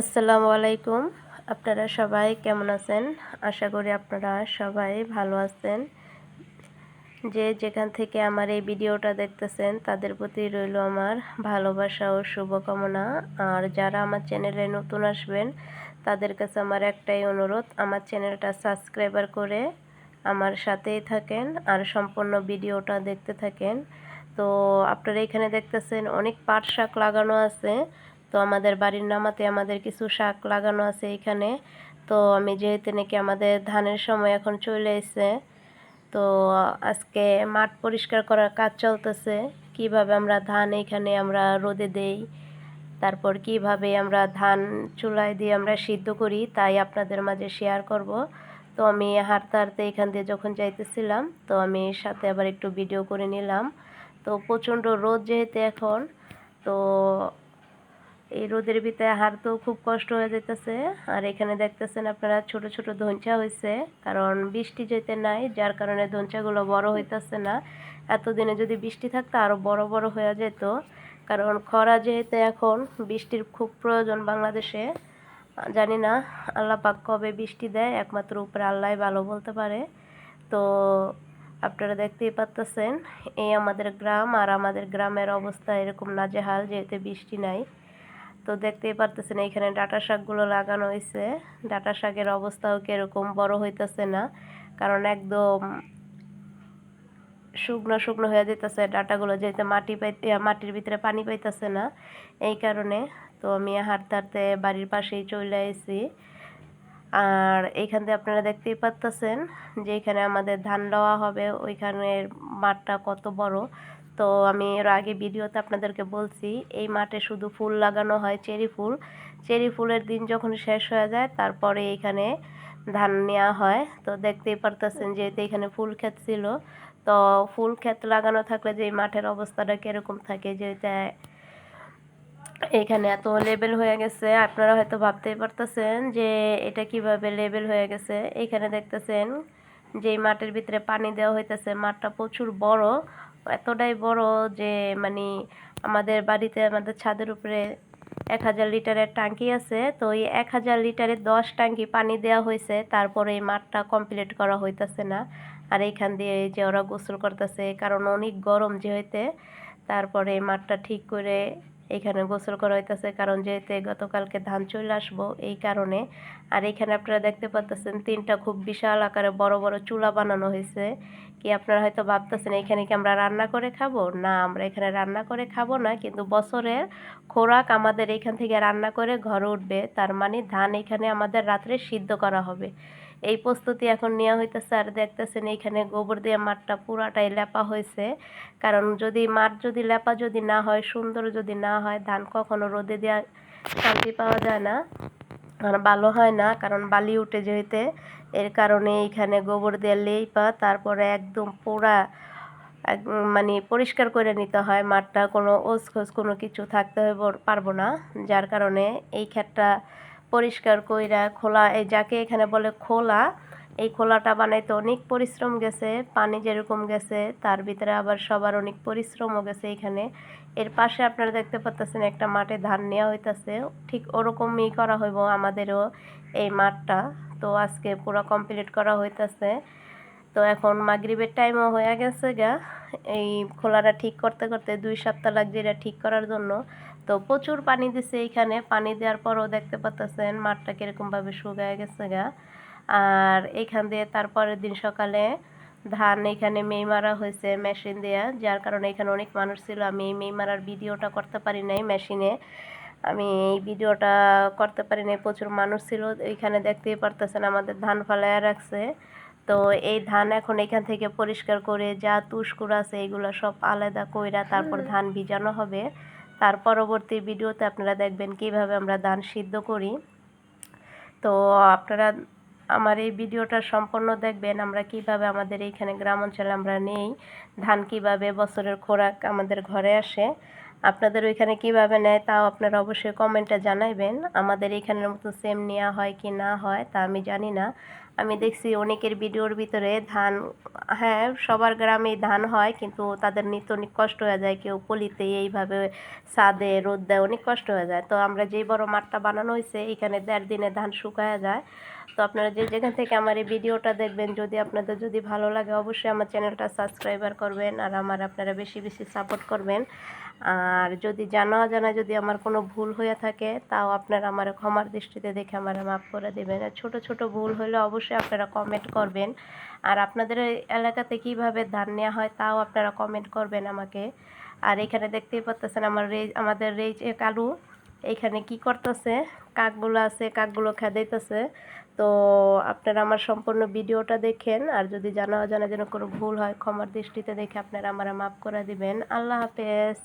আসসালামু আলাইকুম। আপনারা সবাই কেমন আছেন? আশা করি আপনারা সবাই ভালো আছেন। যে যেখান থেকে আমার এই ভিডিওটা দেখতেছেন, তাদের প্রতি রইল আমার ভালোবাসা ও শুভকামনা। আর যারা আমার চ্যানেলে নতুন আসবেন, তাদের কাছে আমার একটাই অনুরোধ, আমার চ্যানেলটা সাবস্ক্রাইবার করে আমার সাথেই থাকেন আর সম্পূর্ণ ভিডিওটা দেখতে থাকেন। তো আপনারা এখানে দেখতেছেন, অনেক পাট শাক লাগানো আছে। তো আমাদের বাড়ির নামাতে আমাদের কিছু শাক লাগানো আছে এখানে। তো আমি যেহেতু নাকি আমাদের ধানের সময় এখন চলে এসে তো আজকে মাঠ পরিষ্কার করার কাজ চলতেছে। কীভাবে আমরা ধান এখানে আমরা রোদে দেই, তারপর কীভাবে আমরা ধান চুলায় দিয়ে আমরা সিদ্ধ করি, তাই আপনাদের মাঝে শেয়ার করব। তো আমি হাঁটতে হাঁটতে এখান দিয়ে যখন যাইতেছিলাম, তো আমি সাথে আবার একটু ভিডিও করে নিলাম। তো প্রচণ্ড রোদ যেহেতু এখন, তো এই রোদের ভিতরে হাঁটতেও খুব কষ্ট হয়ে যেতেছে আর এখানে দেখতেছেন আপনারা ছোট ছোট ধঞ্চা হয়েছে কারণ বৃষ্টি যেতে নাই, যার কারণে ধঞ্চাগুলো বড় হইতেছে না। এতদিনে যদি বৃষ্টি থাকতো আরও বড় বড় হয়ে যেত। কারণ খরা যেহেতু এখন, বৃষ্টির খুব প্রয়োজন বাংলাদেশে। জানি না, আল্লাহ পাক কবে বৃষ্টি দেয়, একমাত্র উপরে আল্লাহ ভালো বলতে পারে। তো আপনারা দেখতেই পাচ্তেছেন এই আমাদের গ্রাম আর আমাদের গ্রামের অবস্থা এরকম নাজেহাল, যেহেতু বৃষ্টি নাই। তো দেখতেই পারতেছেন এখানে ডাটা শাকগুলো লাগানো হয়েছে ডাটা শাকের অবস্থাও কীরকম বড় হইতেছে না, কারণ একদম শুকনো শুকনো হয়ে যেতেছে ডাটাগুলো, যেহেতু মাটি পাইতে, মাটির ভিতরে পানি পাইতেছে না, এই কারণে তো আমি হাঁটতে হাঁটতে বাড়ির পাশেই চলে এসেছি আর এইখান থেকে আপনারা দেখতেই পাচ্তেছেন যে এখানে আমাদের ধান দেওয়া হবে, ওইখানের মাঠটা কত বড় তো আমি এর আগে ভিডিওতে আপনাদেরকে বলছি, এই মাঠে শুধু ফুল লাগানো হয় চেরি ফুল। চেরি ফুলের দিন যখন শেষ হয়ে যায়, তারপরে এখানে ধান নেওয়া হয়। তো দেখতেই পারতেছেন যেহেতু এখানে ফুল ক্ষেত ছিল। তো ফুল ক্ষেত লাগানো থাকলে যে মাঠের অবস্থাটা কীরকম থাকে যেটা এখানে এত লেবেল হয়ে গেছে, আপনারা হয়তো ভাবতেই পারতেছেন যে এটা কীভাবে লেবেল হয়ে গেছে। এখানে দেখতেছেন যে মাঠের ভিতরে পানি দেওয়া হইতেছে। মাঠটা প্রচুর বড়। এতটাই বড় যে মানে আমাদের বাড়িতে আমাদের ছাদের উপরে এক হাজার লিটারের ট্যাঙ্কি আছে। তো এই এক হাজার লিটারের দশ ট্যাঙ্কি পানি দেওয়া হয়েছে তারপরে এই মাঠটা কমপ্লিট করা হইতেছে না। আর এইখান দিয়ে এই যে ওরা গোসল করতেছে, কারণ অনেক গরম যেহেতু। তারপরে এই মাঠটা ঠিক করে এখানে গোসল করা হইতেছে, কারণ যেহেতু গতকালকে ধান চলে আসব এই কারণে। আর এখানে আপনারা দেখতে পাচ্ছেন তিনটা খুব বিশাল আকারে বড় বড় চুলা বানানো হয়েছে কি আপনারা হয়তো ভাবতেছেন, এখানে কি আমরা রান্না করে খাব? না, আমরা এখানে রান্না করে খাব না, কিন্তু বছরের খোরাক আমাদের এখান থেকে রান্না করে ঘরে উঠবে। তার মানে ধান এখানে আমাদের রাত্রে সিদ্ধ করা হবে। এই প্রস্তুতি এখন নেওয়া হইতেছে আর দেখতেছেন এইখানে গোবর দিয়ে মাঠটা পুরাটাই লেপা হয়েছে। কারণ যদি মাঠ যদি লেপা যদি না হয়, সুন্দর যদি না হয়, ধান কখনো রোদে দেওয়া শান্তি পাওয়া যায় না। আর ভালো হয় না, কারণ বালি উঠে যেতে। এর কারণে এইখানে গোবর দিয়ে লেপা তারপরে একদম পোড়া মানে পরিষ্কার করে নিতে হয়। মাঠটা কোনো ওস খোঁজ কোনো কিছু থাকতে পারব না। যার কারণে এই ক্ষেতটা পরিষ্কার কইরা খোলা, এই যাকে এখানে বলে খোলা এই খোলাটা বানাইতে অনেক পরিশ্রম গেছে, পানি যেরকম গেছে, তার ভিতরে আবার সবার অনেক পরিশ্রমও গেছে এখানে। এর পাশে আপনারা দেখতে পাচ্ছেন একটা মাঠে ধান নেওয়া হইতেছে, ঠিক ওরকমই করা হইব আমাদেরও এই মাঠটা। তো আজকে পুরো কমপ্লিট করা হইতেছে। তো এখন মাগরিবের টাইমও হয়ে গেছে গা, এই খোলাটা ঠিক করতে করতে দুই সপ্তাহ লাগছে এটা ঠিক করার জন্য। তো প্রচুর পানি দিছে এইখানে পানি দেওয়ার পরও দেখতে পাচ্ছেন মাঠটা কীরকমভাবে শুকায় গেছে গা। আর এইখান দিয়ে তারপরের দিন সকালে ধান এখানে মেই মারা হয়েছে মেশিন দেওয়া যার কারণে এখানে অনেক মানুষ ছিল। আমি এই মেই মারার ভিডিওটা করতে পারি নাই মেশিনে। আমি এই ভিডিওটা করতে পারি নাই প্রচুর মানুষ ছিল। এইখানে দেখতেই পারতেছেন আমাদের ধান ফালাইয়া রাখছে। তো এই ধান এখন এখান থেকে পরিষ্কার করে যা তুষকুর আছে এগুলো সব আলাদা কইরা তারপর ধান ভিজানো হবে। তার পরবর্তী ভিডিওতে আপনারা দেখবেন কীভাবে আমরা ধান সিদ্ধ করি। তো আপনারা আমার এই ভিডিওটা সম্পূর্ণ দেখবেন। আমরা কীভাবে আমাদের এইখানে গ্রাম অঞ্চলে আমরা নেই। ধান কীভাবে বছরের খোরাক আমাদের ঘরে আসে। আপনাদের ওইখানে কীভাবে নেয় তাও আপনারা অবশ্যই কমেন্টে জানাইবেন। আমাদের এখানের মতো সেম নেওয়া হয় কি না হয় তা আমি জানি না। আমি দেখছি অনেকের ভিডিওর ভিতরে ধান হ্যাঁ সবার গ্রামেই ধান হয় কিন্তু তাদের নিত্য অনেক কষ্ট হয়ে যায়। কেউ পলিতে এইভাবে ছাদে রোদ দেয়, অনেক কষ্ট হয়ে যায়। তো আমরা যেই বড় মাঠটা বানানো হয়েছে এখানে দেড় দিনে ধান শুকায় যায়। তো আপনারা যে যেখান থেকে আমার এই ভিডিওটা দেখবেন, যদি আপনাদের যদি ভালো লাগে, অবশ্যই আমার চ্যানেলটা সাবস্ক্রাইবার করবেন আর আমার আপনারা বেশি বেশি সাপোর্ট করবেন। আর যদি জানা অজানা যদি আমার কোনো ভুল হয়ে থাকে, তাও আপনারা আমার ক্ষমার দৃষ্টিতে দেখে আমার মাফ করে দেবেন। আর ছোটো ছোটো ভুল হলে অবশ্যই আপনারা কমেন্ট করবেন। আর আপনাদের এলাকাতে কীভাবে ধান নেওয়া হয়, তাও আপনারা কমেন্ট করবেন আমাকে। আর এখানে দেখতেই পাচ্ছেন আমার রেজ আমাদের রেজ এ কালু। এইখানে কি করতেছে? কাকগুলো আছে, কাকগুলো খেদাইতেছে। তো আপনারা আমার সম্পূর্ণ ভিডিওটা দেখেন, আর যদি জানা অজানা যেন কোনো ভুল হয়, ক্ষমার দৃষ্টিতে দেখে আপনারা আমার মাফ করে দিবেন। আল্লাহ হাফেজ।